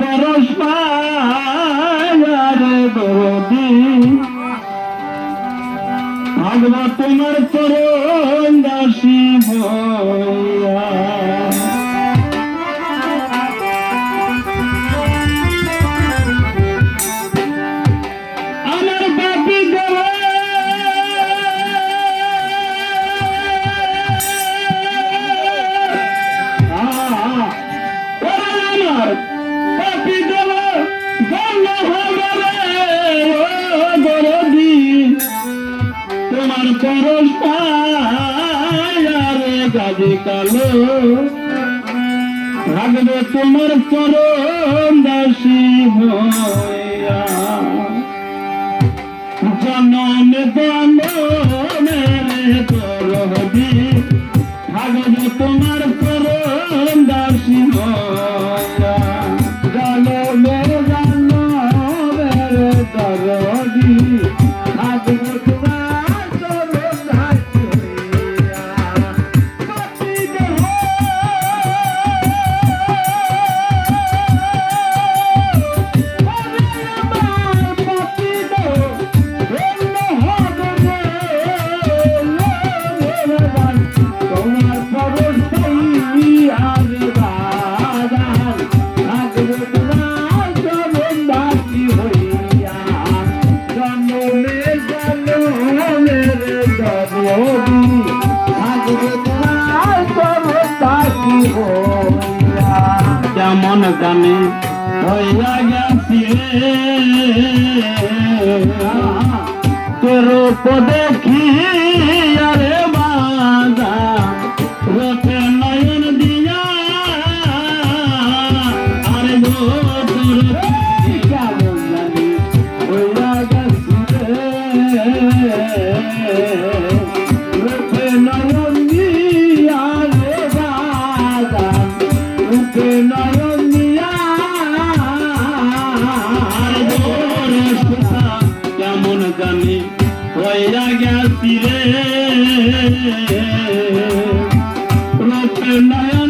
পরশ রে বৌদি ভাগবা তোমার চরণ দাসী ভয়া চরণ রে গাজে কালো। থাকবে তোমার চরণ দাসী হইয়া। জনন জননে তোর থাকবে তোমার চরণ দাসী হইয়া। জানো মেরে জানি হইয়া গেছি তোর উপদেশ কেমন জানি হইয়া গেছি রে রূপে নয়ন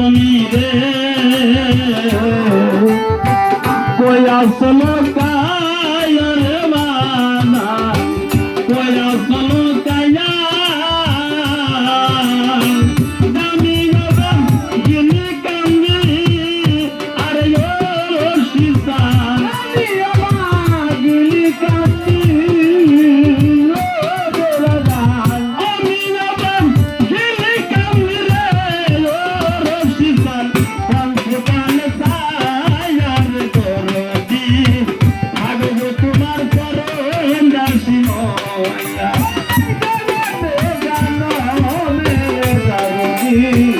তুমি রে। কই Yeah.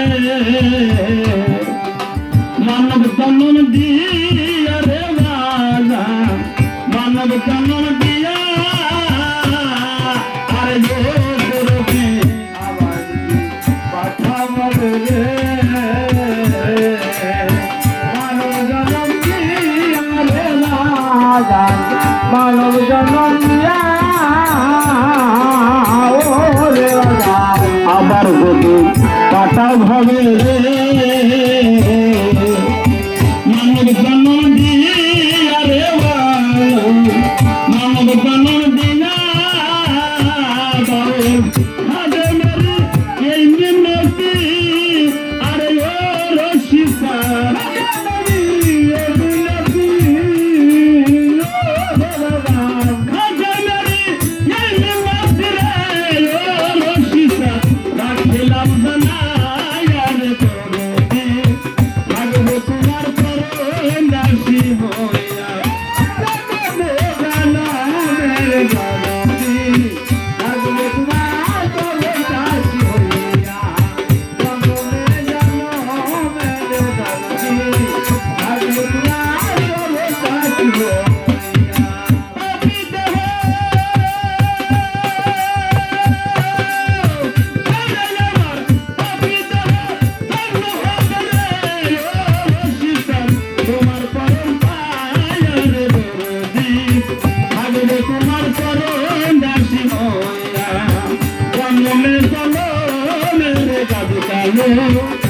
মানব জনম আবার গতি কাটা ভাবে রে। meu